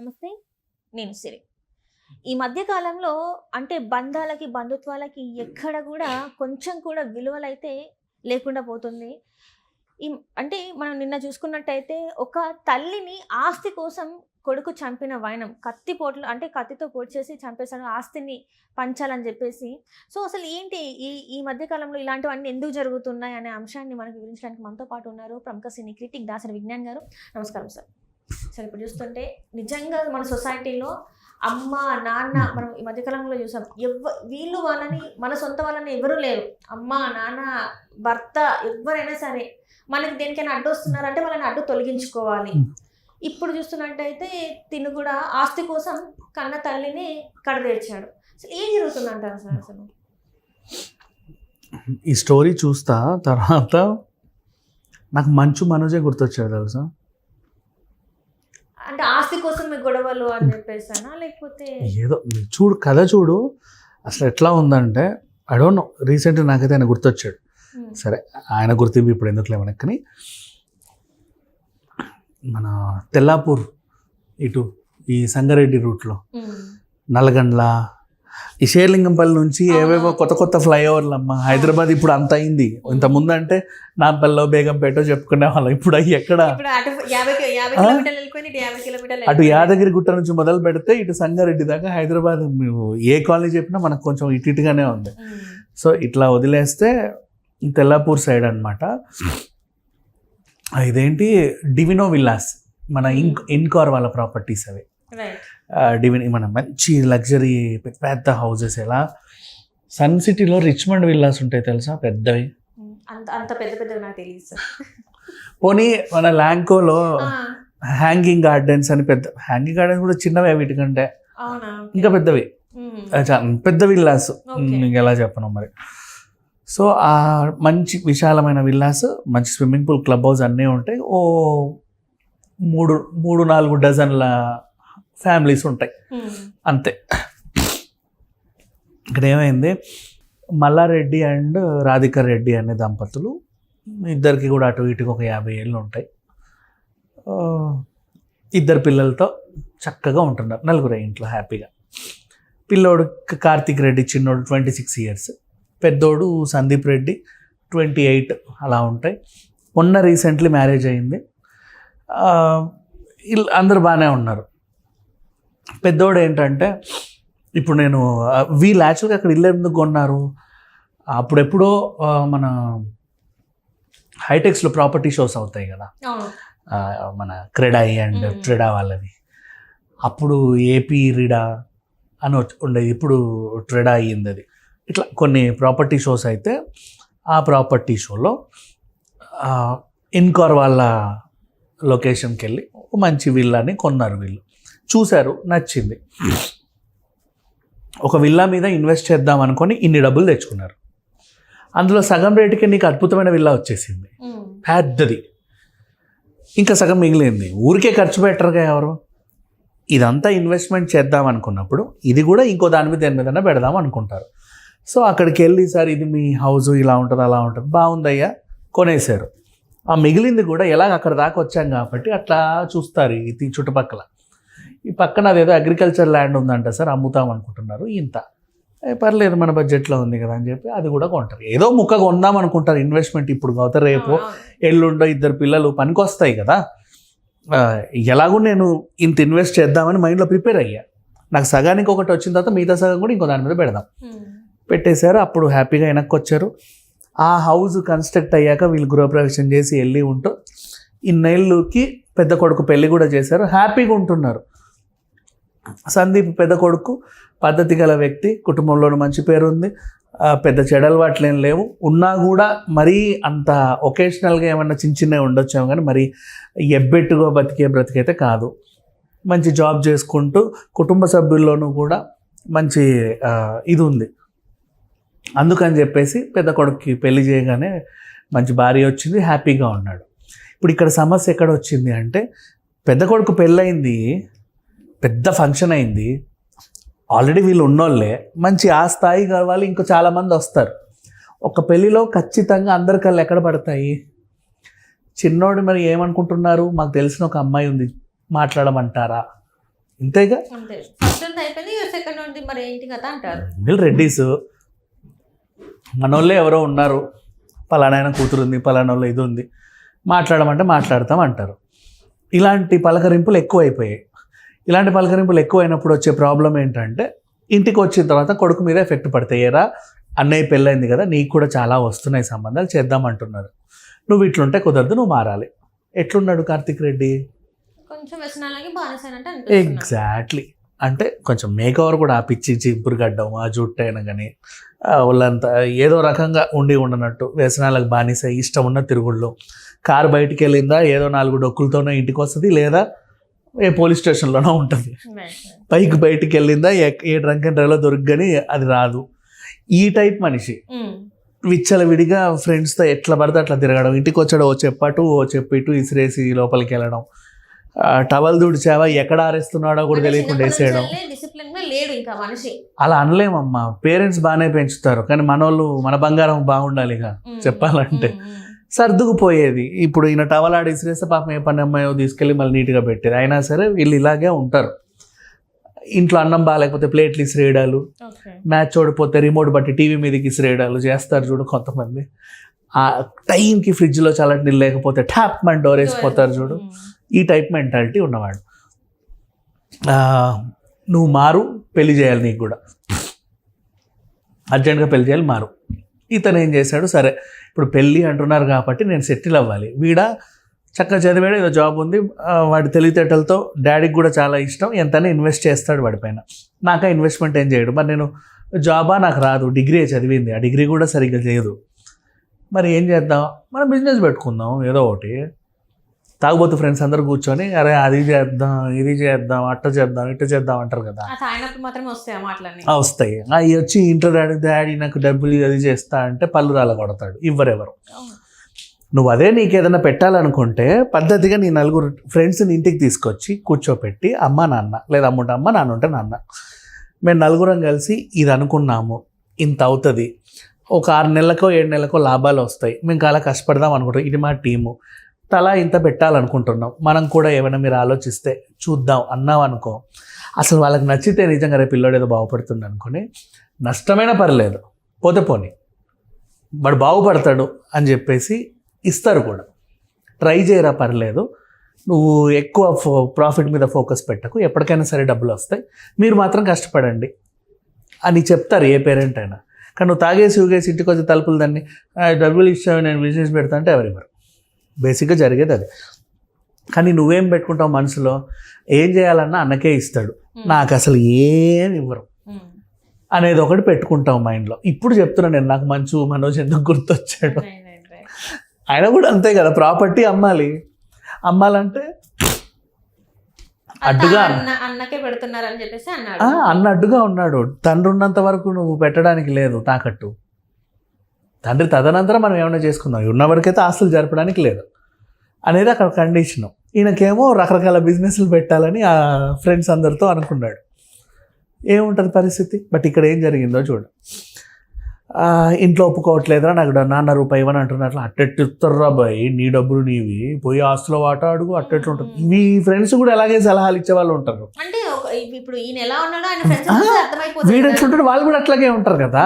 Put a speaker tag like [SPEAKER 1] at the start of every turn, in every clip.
[SPEAKER 1] నమస్తే. నేను సిరి. ఈ మధ్య కాలంలో అంటే బంధాలకి బంధుత్వాలకి ఎక్కడ కూడా కొంచెం కూడా విలువలైతే లేకుండా పోతుంది. ఈ అంటే మనం నిన్న చూసుకున్నట్టయితే ఒక తల్లిని ఆస్తి కోసం కొడుకు చంపిన వైనం కత్తి పోట్లు అంటే కత్తితో పొడి చేసి చంపేశాడు ఆస్తిని పంచాలని చెప్పేసి. సో అసలు ఏంటి ఈ ఈ మధ్య కాలంలో ఇలాంటివన్నీ ఎందుకు జరుగుతున్నాయి అనే అంశాన్ని మనకు వివరించడానికి మనతో పాటు ఉన్నారు ప్రముఖ సినీ క్రిటిక్ దాసరి విజ్ఞాన్ గారు. నమస్కారం సార్. సరే ఇప్పుడు చూస్తుంటే నిజంగా మన సొసైటీలో అమ్మ నాన్న మనం ఈ మధ్యకాలంలో చూసాం. ఎవ వీళ్ళు వాళ్ళని మన సొంత వాళ్ళని ఎవరు లేరు. అమ్మ నాన్న భర్త ఎవరైనా సరే మనకి దేనికైనా అడ్డు వస్తున్నారంటే వాళ్ళని అడ్డు తొలగించుకోవాలి. ఇప్పుడు చూస్తున్నట్టయితే తిను కూడా ఆస్తి కోసం కన్న తల్లిని కడదేర్చాడు అసలు ఏం జరుగుతుందంటారు సార్ అసలు
[SPEAKER 2] ఈ స్టోరీ చూస్తా తర్వాత నాకు మంచు మనోజే గుర్తొచ్చాడు తెలుసా?
[SPEAKER 1] గొడవలు అని చెప్పేసానా? లేకపోతే
[SPEAKER 2] ఏదో చూడు కథ చూడు. అసలు ఎట్లా ఉందంటే ఐ డోంట్ నో రీసెంట్గా నాకైతే ఆయన గుర్తొచ్చాడు.
[SPEAKER 1] ఉమ్,
[SPEAKER 2] సరే ఆయన గుర్తింపు ఇప్పుడు ఎందుకు లేవనకి కానీ మన తెల్లాపూర్ ఇటు ఈ సంగారెడ్డి రూట్లో
[SPEAKER 1] ఉమ్,
[SPEAKER 2] నల్గండ్ల ఈ షేర్లింగంపల్లి నుంచి ఏవేవో కొత్త కొత్త ఫ్లైఓవర్లు అమ్మ. హైదరాబాద్ ఇప్పుడు అంత అయింది. ఇంత ముందు అంటే నాంపల్లో బేగంపేటో చెప్పుకునే వాళ్ళం. ఇప్పుడు అవి ఎక్కడ?
[SPEAKER 1] అటు.
[SPEAKER 2] యాదగిరి గుట్ట నుంచి మొదలు పెడితే ఇటు సంగారెడ్డి దాకా హైదరాబాద్ మేము ఏ కాలనీ చెప్పినా మనకు కొంచెం ఇటు ఇటుగానే ఉంది. సో ఇట్లా వదిలేస్తే తెల్లాపూర్ సైడ్ అనమాట ఇదేంటి? Divino villas. మన ఇన్ ఇన్కార్ వాళ్ళ ప్రాపర్టీస్ అవి.
[SPEAKER 1] రైట్
[SPEAKER 2] డివిన్ మన మంచి లగ్జరీ పెద్ద పెద్ద హౌసెస్ ఎలా? సన్ సిటీలో రిచ్మండ్ విల్లాస్ ఉంటాయి తెలుసా? పెద్దవి.
[SPEAKER 1] అంత అంత పెద్ద నాకు తెలియదు
[SPEAKER 2] పోనీ మన ల్యాంకోలో హ్యాంగింగ్ గార్డెన్స్ అని పెద్ద హ్యాంగింగ్ గార్డెన్స్ కూడా చిన్నవే వీటికంటే. ఇంకా పెద్దవి. పెద్ద విల్లాస్. ఎలా చెప్పను మరి. సో ఆ మంచి విశాలమైన విల్లాస్ మంచి స్విమ్మింగ్ పూల్ క్లబ్ హౌస్ అన్నీ ఉంటాయి. ఓ మూడు మూడు నాలుగు డజన్ల ఫ్యామిలీస్ ఉంటాయి. అంతే. ఇక్కడ ఏమైంది? మల్లారెడ్డి అండ్ రాధికా రెడ్డి అనే దంపతులు ఇద్దరికి కూడా అటు ఇటుకు ఒక యాభై ఏళ్ళు ఉంటాయి. ఇద్దరు పిల్లలతో చక్కగా ఉంటున్నారు. నలుగురు ఇంట్లో హ్యాపీగా. పిల్లోడు కార్తిక్ కార్తీక్ రెడ్డి చిన్నోడు ట్వంటీ సిక్స్ ఇయర్స్. పెద్దోడు సందీప్ రెడ్డి ట్వంటీ ఎయిట్ అలా ఉంటాయి. మొన్న రీసెంట్లీ మ్యారేజ్ అయింది. అందరు అందరూ బాగానే ఉన్నారు. పెద్దోడు ఏంటంటే ఇప్పుడు నేను వీళ్ళు యాక్చువల్గా అక్కడ ఇల్లు ఎందుకు కొన్నారు? అప్పుడెప్పుడో మన హైటెక్స్లో ప్రాపర్టీ షోస్ అవుతాయి కదా. మన క్రెడాయి అండ్. ట్రెడా వాళ్ళవి. అప్పుడు ఏపీ రిడా అని వచ్చి- ఉండేది. ఇప్పుడు ట్రెడా అయ్యింది అది ఇట్లా కొన్ని ప్రాపర్టీ షోస్ అయితే ఆ ప్రాపర్టీ షోలో ఇన్కార్ వాళ్ళ లొకేషన్కి వెళ్ళి మంచి విల్లాని కొన్నారు వీళ్ళు. చూశారు నచ్చింది. ఒక విల్లా మీద ఇన్వెస్ట్ చేద్దాం అనుకొని ఇన్ని డబ్బులు తెచ్చుకున్నారు. అందులో సగం రేటుకే నీకు అద్భుతమైన విల్లా వచ్చేసింది. పెద్దది. ఇంకా సగం మిగిలింది. ఊరికే ఖర్చు పెట్టరుగా ఎవరు? ఇదంతా ఇన్వెస్ట్మెంట్ చేద్దాం అనుకున్నప్పుడు ఇది కూడా ఇంకో దాని మీద దేని మీద పెడదాం అనుకుంటారు. సో అక్కడికి వెళ్ళి సార్ ఇది మీ హౌస్ ఇలా ఉంటుంది అలా ఉంటుంది. బాగుందయ్యా కొనేశారు. ఆ మిగిలింది కూడా ఎలాగ అక్కడ దాకా వచ్చాం కాబట్టి అట్లా చూస్తారు ఈ చుట్టుపక్కల. ఈ పక్కన అదేదో అగ్రికల్చర్ ల్యాండ్ ఉందంట సార్ అమ్ముతాం అనుకుంటున్నారు ఇంత. పర్లేదు మన బడ్జెట్లో ఉంది కదా అని చెప్పి అది కూడా కొంటారు. ఏదో ముక్క కొందాం అనుకుంటారు ఇన్వెస్ట్మెంట్ ఇప్పుడు కాకపోతే రేపు. ఎల్లుండో ఇద్దరు పిల్లలు పనికొస్తాయి కదా. ఎలాగో నేను ఇంత ఇన్వెస్ట్ చేద్దామని మైండ్లో ప్రిపేర్ అయ్యా. నాకు సగానికి ఒకటి వచ్చిన తర్వాత మిగతా సగం కూడా ఇంకో దాని మీద పెడదాం.
[SPEAKER 1] ఉమ్,
[SPEAKER 2] పెట్టేశారు అప్పుడు హ్యాపీగా వెనక్కి వచ్చారు. ఆ హౌస్ కన్స్ట్రక్ట్ అయ్యాక వీళ్ళు గృహప్రవేశం చేసి వెళ్ళి ఉంటూ ఇన్నేళ్ళకి పెద్ద కొడుకు పెళ్ళి కూడా చేశారు. హ్యాపీగా ఉంటున్నారు. సందీప్ పెద్ద కొడుకు పద్ధతి గల వ్యక్తి కుటుంబంలోనూ మంచి పేరు ఉంది పెద్ద చెడలవాట్లు ఏం లేవు. ఉన్నా కూడా మరీ అంత ఒకేషనల్గా ఏమన్నా చిన్న చిన్నవి ఉండొచ్చాము కానీ మరి ఎబ్బెట్టుగా బతికే బ్రతికైతే కాదు. మంచి జాబ్ చేసుకుంటూ కుటుంబ సభ్యుల్లోనూ కూడా మంచి ఇది ఉంది. అందుకని చెప్పేసి పెద్ద కొడుకుకి పెళ్ళి చేయగానే మంచి భార్య వచ్చింది హ్యాపీగా ఉన్నాడు. ఇప్పుడు ఇక్కడ సమస్య ఎక్కడ వచ్చింది అంటే పెద్ద కొడుకు పెళ్ళయింది పెద్ద ఫంక్షన్ అయింది. ఆల్రెడీ వీళ్ళు ఉన్నోళ్ళే. మంచి ఆ స్థాయి కావాలి ఇంకో చాలామంది వస్తారు. ఒక పెళ్ళిలో ఖచ్చితంగా అందరి కళ్ళు ఎక్కడ పడతాయి? చిన్నోడు మరి ఏమనుకుంటున్నారు? మాకు తెలిసిన ఒక అమ్మాయి ఉంది. మాట్లాడమంటారా? ఇంతేగా? వీళ్ళు రెడ్డీస్. మనోళ్ళే ఎవరో ఉన్నారు. పలానాయన కూతురు ఉంది పలానా వాళ్ళు ఇది ఉంది. మాట్లాడమంటే మాట్లాడతాం అంటారు. ఇలాంటి పలకరింపులు ఎక్కువైపోయాయి. ఇలాంటి పలకరింపులు ఎక్కువైనప్పుడు వచ్చే ప్రాబ్లం ఏంటంటే ఇంటికి వచ్చిన తర్వాత కొడుకు మీద ఎఫెక్ట్ పడతాయి ఏరా అన్నయ్య పెళ్ళైంది కదా నీకు కూడా చాలా వస్తున్నాయి సంబంధాలు చేద్దామంటున్నారు నువ్వు ఇట్లుంటే కుదరదు నువ్వు మారాలి. ఎట్లున్నాడు కార్తిక్ రెడ్డి? ఎగ్జాక్ట్లీ అంటే కొంచెం మేక్ ఓవర్ కూడా ఆ పిచ్చి చింపురు గడ్డం ఆ జుట్టు అయినా కానీ వాళ్ళంతా ఏదో రకంగా ఉండి ఉండనట్టు వ్యసనాలకు బానిస ఇష్టం ఉన్న తిరుగుళ్ళు. కారు బయటికి వెళ్ళిందా ఏదో నాలుగు డొక్కులతోనే ఇంటికి వస్తుంది లేదా ఏ పోలీస్ స్టేషన్లోనో ఉంటుంది. పైకి బయటికి వెళ్ళిందా ఏ- డ్రంక్ అండ్ డ్రైవ్లో దొరకని అది రాదు. ఈ టైప్ మనిషి. విచ్చలవిడిగా ఫ్రెండ్స్తో ఎట్లా పడితే అట్లా తిరగడం. ఇంటికి వచ్చాడు ఓ చెప్పటు ఓ చెప్పిటు ఇసిరేసి లోపలికి వెళ్ళడం. టవల్ దుడిచావా ఎక్కడ ఆరేస్తున్నాడో కూడా తెలియకుండా వేసేయడం. అలా అనలేమమ్మా. పేరెంట్స్ బాగానే పెంచుతారు. కానీ మనోళ్ళు మన బంగారం బాగుండాలి ఇక. చెప్పాలంటే. సర్దుకుపోయేది ఇప్పుడు ఈయన టవల్ ఆడి ఇసిరేస్తే పాపం ఏ పని అమ్మాయో తీసుకెళ్ళి మళ్ళీ నీట్గా పెట్టేది. అయినా సరే వీళ్ళు ఇలాగే ఉంటారు. ఇంట్లో అన్నం బాగాలేకపోతే ప్లేట్లు ఇసిరేయడాలు. మ్యాచ్ ఓడిపోతే రిమోట్ బట్టి టీవీ మీదకి ఇసిరేయడాలు చేస్తారు చూడు కొంతమంది. ఆ టైంకి ఫ్రిడ్జ్లో చల్లటి నీళ్ళు లేకపోతే ట్యాప్ మన డోర్ వేసిపోతారు చూడు. ఈ టైప్ మెంటాలిటీ ఉన్నవాడు. నువ్వు మారు పెళ్ళి చేయాలి నీకు కూడా. అర్జెంట్గా పెళ్ళి చేయాలి మారు. ఇతను ఏం చేశాడు? సరే ఇప్పుడు పెళ్ళి అంటున్నారు కాబట్టి నేను సెటిల్ అవ్వాలి. వీడ చక్కగా చదివాడు ఏదో జాబ్ ఉంది. వాడి తెలివితేటలతో డాడీకి కూడా చాలా ఇష్టం. ఎంతైనా ఇన్వెస్ట్ చేస్తాడు వాడిపైన నాకా ఇన్వెస్ట్మెంట్ ఏం చేయడు. మరి నేను జాబా? నాకు రాదు. డిగ్రీ చదివింది. ఆ డిగ్రీ కూడా సరిగ్గా చేయదు మరి ఏం చేద్దాం? మనం బిజినెస్ పెట్టుకుందాం ఏదో ఒకటి. తాగుబోతు ఫ్రెండ్స్ అందరూ కూర్చొని అరే అది చేద్దాం ఇది చేద్దాం అట్ట చేద్దాం ఇట్ట చేద్దాం అంటారు కదా.
[SPEAKER 1] వస్తాయి
[SPEAKER 2] అవి వచ్చి ఇంటర్ డాడీ డాడీ నాకు డబ్బులు అది చేస్తా అంటే పళ్ళు రాల కొడతాడు ఇవ్వరెవరు. నువ్వు అదే నీకు ఏదైనా పెట్టాలనుకుంటే పద్ధతిగా నీ నలుగురు ఫ్రెండ్స్ని ఇంటికి తీసుకొచ్చి కూర్చోపెట్టి అమ్మ నాన్న లేదా అమ్ముంటే అమ్మ నాన్న ఉంటే నాన్న. మేము నలుగురం కలిసి ఇది అనుకున్నాము ఇంత అవుతుంది. ఒక ఆరు నెలలకో ఏడు నెలలకో లాభాలు వస్తాయి. మేము చాలా కష్టపడదాం అనుకుంటాం. ఇది మా టీము. తలా ఇంత పెట్టాలనుకుంటున్నాం. మనం కూడా ఏమైనా మీరు ఆలోచిస్తే చూద్దాం అన్నాం అనుకో. అసలు వాళ్ళకి నచ్చితే నిజంగా రేపు పిల్లోడు ఏదో బాగుపడుతుంది అనుకుని నష్టమైనా పర్లేదు పోతే పోని. వాడు బాగుపడతాడు అని చెప్పేసి ఇస్తారు కూడా. ట్రై చేయరా పర్లేదు. నువ్వు ఎక్కువ ఫో ప్రాఫిట్ మీద ఫోకస్ పెట్టకు. ఎప్పటికైనా సరే డబ్బులు వస్తాయి. మీరు మాత్రం కష్టపడండి అని చెప్తారు ఏ పేరెంట్ అయినా. కానీ నువ్వు తాగేసి ఊగేసి ఇంటికి వచ్చి తలుపులు దాన్ని డబ్బులు ఇచ్చావు నేను బిజినెస్ పెడతా అంటే ఎవరివ్వరు. బేసిక్గా జరిగేది అది. కానీ నువ్వేం పెట్టుకుంటావు మనసులో? ఏం చేయాలన్నా అన్నకే ఇస్తాడు. నాకు అసలు ఏం ఇవ్వరు. అనేది ఒకటి పెట్టుకుంటాం మైండ్లో. ఇప్పుడు చెప్తున్నా నేను నాకు మంచు మనోజ్ ఎందుకు గుర్తొచ్చాడు. ఆయన కూడా అంతే కదా ప్రాపర్టీ అమ్మాలి. అమ్మాలంటే అడ్డుగా
[SPEAKER 1] అన్న అన్నకే పెడుతున్నారు అని చెప్పేసి అన్నాడు.
[SPEAKER 2] అన్న అడ్డుగా ఉన్నాడు. తండ్రి ఉన్నంత వరకు నువ్వు పెట్టడానికి లేదు తాకట్టు. తండ్రి తదనంతరం మనం ఏమైనా చేసుకుందాం. ఉన్నవాడికైతే ఆస్తులు జరపడానికి లేదు అనేది అక్కడ కండిషను ఈయనకేమో రకరకాల బిజినెస్లు పెట్టాలని ఆ ఫ్రెండ్స్ అందరితో అనుకున్నాడు. ఏముంటుంది పరిస్థితి? బట్ ఇక్కడ ఏం జరిగిందో చూడు. ఇంట్లో ఒప్పుకోవట్లేదురా నాకు నాన్న రూపాయి ఇవ్వని అంటున్నారు అట్టెట్టు ఇస్తారా బాయ్ నీ డబ్బులు నీవి పోయి ఆస్తులో వాట అడుగు అట్టెట్లు ఉంటుంది మీ ఫ్రెండ్స్ కూడా అలాగే సలహాలు ఇచ్చే వాళ్ళు ఉంటారు. వీడు. ఎట్లుంటాడు వాళ్ళు కూడా అట్లాగే ఉంటారు కదా.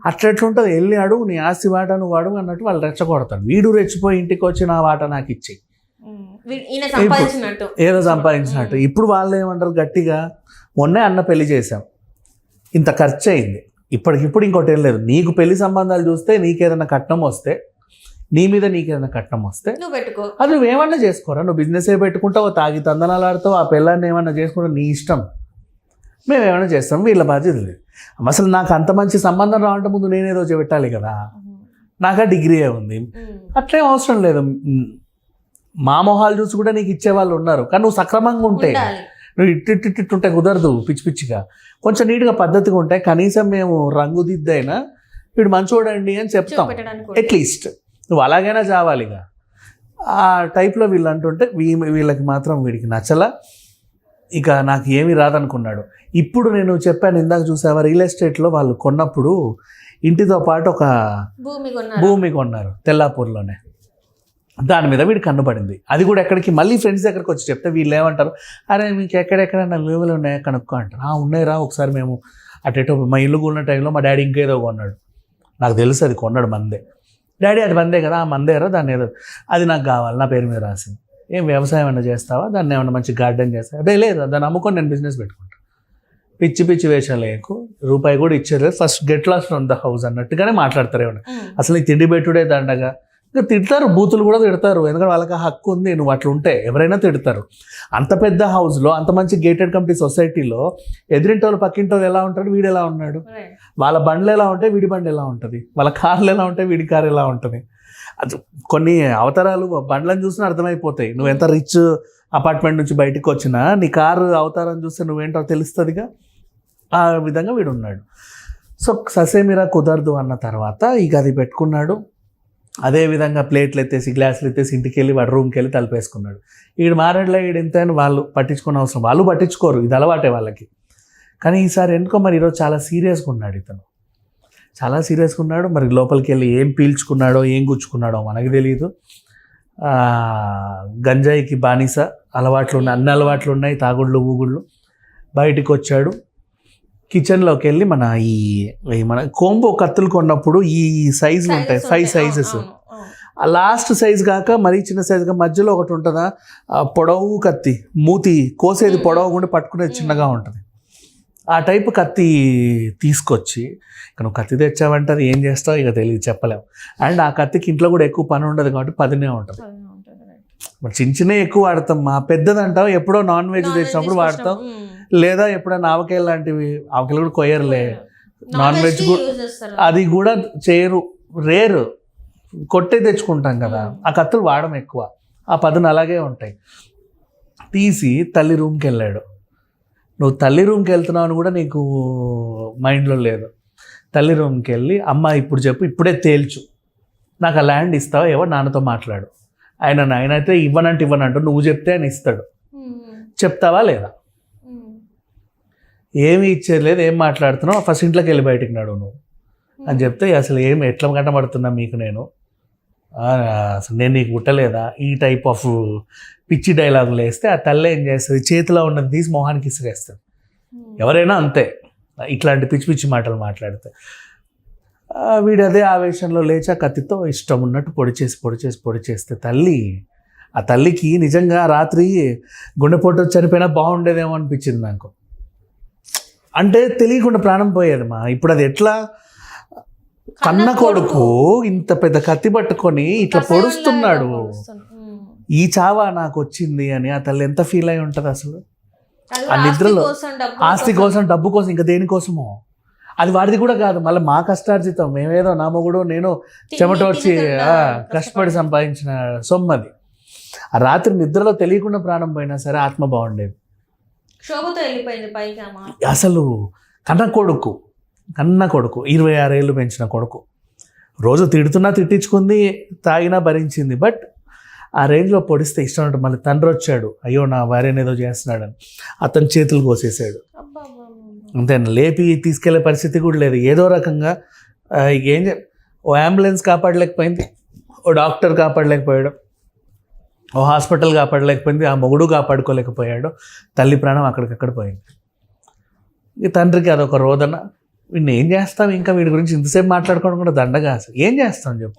[SPEAKER 1] ఉమ్, ఉమ్.
[SPEAKER 2] అట్లా ఎట్లుంటుంది వెళ్ళి అడుగు నీ ఆస్తి వాట నువ్వు అడుగు అన్నట్టు వాళ్ళు రెచ్చగొడతారు. వీడు రెచ్చిపోయి ఇంటికి వచ్చి నా వాట నాకు ఇచ్చి ఏదో సంపాదించినట్టు. ఇప్పుడు వాళ్ళు ఏమంటారు గట్టిగా మొన్నే అన్న పెళ్ళి చేశాం. ఇంత ఖర్చు అయింది ఇప్పటికిప్పుడు ఇంకోటి ఏం లేదు. నీకు పెళ్ళి సంబంధాలు చూస్తే నీకేదైనా కట్నం వస్తే నీ మీద నీకేదైనా కట్నం వస్తే
[SPEAKER 1] నువ్వు పెట్టుకో.
[SPEAKER 2] అది నువ్వేమన్నా చేసుకోరా? నువ్వు బిజినెస్ ఏ పెట్టుకుంటావు తాగి తందనాలు ఆడుతావు ఆ పిల్లాన్ని ఏమన్నా చేసుకుంటావు నీ ఇష్టం. మేము ఏమైనా చేస్తాం వీళ్ళ బాధ్యత లేదు. అసలు నాకు అంత మంచి సంబంధం రావడం ముందు నేనేదో పెట్టాలి కదా. నాకా డిగ్రీ ఉంది. అట్లేం అవసరం లేదు. మ్, మొహాలు చూసి కూడా నీకు ఇచ్చేవాళ్ళు ఉన్నారు. కానీ నువ్వు సక్రమంగా ఉంటే నువ్వు ఇట్టు ఇట్టు ఇట్టు ఉంటే కుదరదు పిచ్చి పిచ్చిగా. కొంచెం నీట్గా పద్ధతిగా ఉంటే కనీసం మేము రంగు దిద్దైనా వీడు మంచోడండి అని చెప్తాం. అట్లీస్ట్ నువ్వు అలాగైనా చావాలిగా ఆ టైప్లో వీళ్ళు అంటుంటే వీళ్ళకి మాత్రం వీడికి నచ్చలా. ఇక నాకు ఏమీ రాదనుకున్నాడు. ఇప్పుడు నేను చెప్పాను ఇందాక చూసావా రియల్ ఎస్టేట్లో వాళ్ళు కొన్నప్పుడు ఇంటితో పాటు ఒక
[SPEAKER 1] భూమి కొన్నారు.
[SPEAKER 2] భూమి కొన్నారు తెల్లాపూర్లోనే. దాని మీద వీడు కన్నుపడింది అది కూడా ఎక్కడికి మళ్ళీ ఫ్రెండ్స్ దగ్గరికి వచ్చి చెప్తే వీళ్ళు ఏమంటారు అరే మీకు ఎక్కడెక్కడ విలువలు ఉన్నాయా? కనుక్కో అంటారు. "ఆ, ఉన్నాయిరా ఒకసారి మేము అటేటో మా ఇల్లు కొన్న టైంలో మా డాడీ ఇంకేదో కొన్నాడు. నాకు తెలుసు అది కొన్నాడు మందే. డాడీ అది మందే కదా ఆ మందేరా దాన్ని ఏదో అది నాకు కావాలి నా పేరు మీద రాసింది. ఏం వ్యవసాయం ఏమైనా చేస్తావా? దాన్ని ఏమైనా మంచి గార్డెన్ చేస్తావా? అదే లేదు దాన్ని అమ్ముకొని నేను బిజినెస్ పెట్టుకుంటాను పిచ్చి పిచ్చి వేషాలు లేకు రూపాయి కూడా ఇచ్చేది first get lost from the house అన్నట్టుగానే మాట్లాడతారు ఏమన్నా. అసలు ఈ తిండి పెట్టుడే దండగా. ఇంకా తిడతారు బూతులు కూడా తిడతారు. ఎందుకంటే వాళ్ళకి ఆ హక్కు ఉంది నువ్వు అట్లా ఉంటే ఎవరైనా తిడతారు. అంత పెద్ద హౌస్లో అంత మంచి గేటెడ్ కమిటీ సొసైటీలో ఎదురింటి వాళ్ళు పక్కింటి వాళ్ళు ఎలా ఉంటాడు వీడు ఎలా ఉన్నాడు. వాళ్ళ బండ్లు ఎలా ఉంటాయి వీడి బండి ఎలా ఉంటుంది? వాళ్ళ కార్లు ఎలా ఉంటాయి వీడి కారు ఎలా ఉంటుంది? కొన్ని అవతారాలు బండ్లను చూసినా అర్థమైపోతాయి. నువ్వు ఎంత రిచ్ అపార్ట్మెంట్ నుంచి బయటికి వచ్చినా నీ కారు అవతారం చూస్తే నువ్వేంటో తెలుస్తుందిగా? ఆ విధంగా వీడు ఉన్నాడు సో ససేమిరా కుదరదు అన్న తర్వాత ఇక అది పెట్టుకున్నాడు. అదే విధంగా ప్లేట్లు ఎత్తేసి గ్లాసులు ఎత్తేసి ఇంటికి వెళ్ళి వాడు రూమ్కి వెళ్ళి తలపేసుకున్నాడు. ఈడు మారేడులో ఈడు ఎంతైనా వాళ్ళు పట్టించుకున్న అవసరం. వాళ్ళు పట్టించుకోరు. ఇది అలవాటే వాళ్ళకి. కానీ ఈసారి ఎందుకో మరి ఈరోజు చాలా సీరియస్గా ఉన్నాడు ఇతను. చాలా సీరియస్గా ఉన్నాడు మరి లోపలికి వెళ్ళి ఏం పీల్చుకున్నాడో ఏం గుచ్చుకున్నాడో మనకు తెలియదు గంజాయికి బానిస అలవాట్లు ఉన్నాయి అన్ని అలవాట్లు ఉన్నాయి తాగుళ్ళు ఊగుళ్ళు బయటికి వచ్చాడు కిచెన్లోకి వెళ్ళి మన ఈ మన కోంబో కత్తులు కొన్నప్పుడు ఈ సైజులు ఉంటాయి ఫైవ్. సైజెస్. ఆ లాస్ట్ సైజ్ కాక మరీ చిన్న సైజుగా మధ్యలో ఒకటి ఉంటుందా పొడవు కత్తి మూతి కోసేది
[SPEAKER 1] మ్మ్.
[SPEAKER 2] పొడవు కూడా పట్టుకునేది. చిన్నగా ఉంటుంది ఆ టైపు కత్తి తీసుకొచ్చి ఇక నువ్వు కత్తి తెచ్చావంటే అది ఏం చేస్తావు? ఇక తెలియదు చెప్పలేము అండ్ ఆ కత్తికి ఇంట్లో కూడా ఎక్కువ పని ఉండదు కాబట్టి పదినే ఉంటుంది. మరి చిన్న చిన్న ఎక్కువ వాడతాం. మా పెద్దది అంటావు ఎప్పుడో నాన్ వెజ్ తెచ్చినప్పుడు వాడతాం. లేదా ఎప్పుడైనా ఆవకాయలు లాంటివి ఆవకాయలు కూడా కొయ్యరులే. నాన్ వెజ్ కూడా-. అది కూడా చేయరు. రేరు. కొట్టే తెచ్చుకుంటాం కదా. ఆ కత్తులు వాడడం ఎక్కువ. ఆ పదును అలాగే ఉంటాయి. తీసి తల్లి రూమ్కి వెళ్ళాడు. నువ్వు తల్లి రూమ్కి వెళ్తున్నావు అని కూడా నీకు మైండ్లో లేదు. తల్లి రూమ్కి వెళ్ళి అమ్మ ఇప్పుడు చెప్పు ఇప్పుడే తేల్చు. నాకు ఆ ల్యాండ్ ఇస్తావా? ఎవరు నాన్నతో మాట్లాడు. ఆయన ఆయన అయితే ఇవ్వనంటే ఇవ్వనంటూ నువ్వు చెప్తే ఆయన ఇస్తాడు. చెప్తావా లేదా? ఏమి ఇచ్చేది లేదు ఏం మాట్లాడుతున్నావు? ఫస్ట్ ఇంట్లోకి వెళ్ళి బయటికి నడు నువ్వు. అని చెప్తే అసలు ఏం ఎట్లా కనబడుతున్నా మీకు నేను? అసలు నేను నీకు పుట్టలేదా ఈ టైప్ ఆఫ్ పిచ్చి డైలాగులు వేస్తే ఆ తల్లి ఏం చేస్తుంది? చేతిలో ఉన్నది తీసి మొహానికి ఇసిరేస్తుంది
[SPEAKER 1] ఉమ్.
[SPEAKER 2] ఎవరైనా అంతే. ఇట్లాంటి పిచ్చి పిచ్చి మాటలు మాట్లాడితే. వీడు అదే ఆవేశంలో లేచా కత్తితో ఇష్టం ఉన్నట్టు పొడి చేసి పొడి చేసి పొడి చేస్తే తల్లి ఆ తల్లికి నిజంగా రాత్రి గుండెపోటు చనిపోయినా బాగుండేదేమో అనిపించింది నాకు. అంటే తెలియకుండా ప్రాణం పోయేది మా. ఇప్పుడు అది ఎట్లా కన్న కొడుకు. ఇంత పెద్ద కత్తి పట్టుకొని ఇట్లా పొడుస్తున్నాడు. ఈ చావా నాకు వచ్చింది అని ఆ తల్లి ఎంత ఫీల్ అయి ఉంటుంది అసలు? ఆ నిద్రలో ఆస్తి కోసం డబ్బు కోసం ఇంకా దేనికోసమో అది వాడిది కూడా కాదు మళ్ళీ మా కష్టార్జితం. మేమేదో నా మొగుడు నేను
[SPEAKER 1] తిండి
[SPEAKER 2] చెమట వచ్చి
[SPEAKER 1] తినకుండా
[SPEAKER 2] ఆ, కష్టపడి సంపాదించిన సొమ్మది. ఆ రాత్రి నిద్రలో తెలియకుండా ప్రాణం పోయినా సరే ఆత్మ బాగుండేది. అసలు కన్న కొడుకు కన్న కొడుకు ఇరవై ఆరేళ్ళు పెంచిన కొడుకు. రోజు తిడుతున్నా తిట్టించుకుంది తాగినా భరించింది. బట్ ఆ రేంజ్లో పొడిస్తే ఇష్టం ఉంటుంది మళ్ళీ తండ్రి వచ్చాడు. అయ్యో నా భార్యను ఏదో చేస్తున్నాడని. అతని చేతులు కోసేసాడు అంతే లేపి తీసుకెళ్ళే పరిస్థితి కూడా లేదు. ఏదో రకంగా ఏం ఓ అంబులెన్స్ కాపాడలేకపోయింది. ఓ డాక్టర్ కాపాడలేకపోయాడు. ఓ హాస్పిటల్ కాపాడలేకపోయింది. ఆ మొగుడు కాపాడుకోలేకపోయాడు. తల్లి ప్రాణం అక్కడికక్కడ పోయింది. ఈ తండ్రికి అదొక రోదన. వీడిని ఏం చేస్తాం? ఇంకా వీడి గురించి ఇంతసేపు మాట్లాడుకోవడం కూడా దండగా అసలు. ఏం చేస్తాం చెప్పు?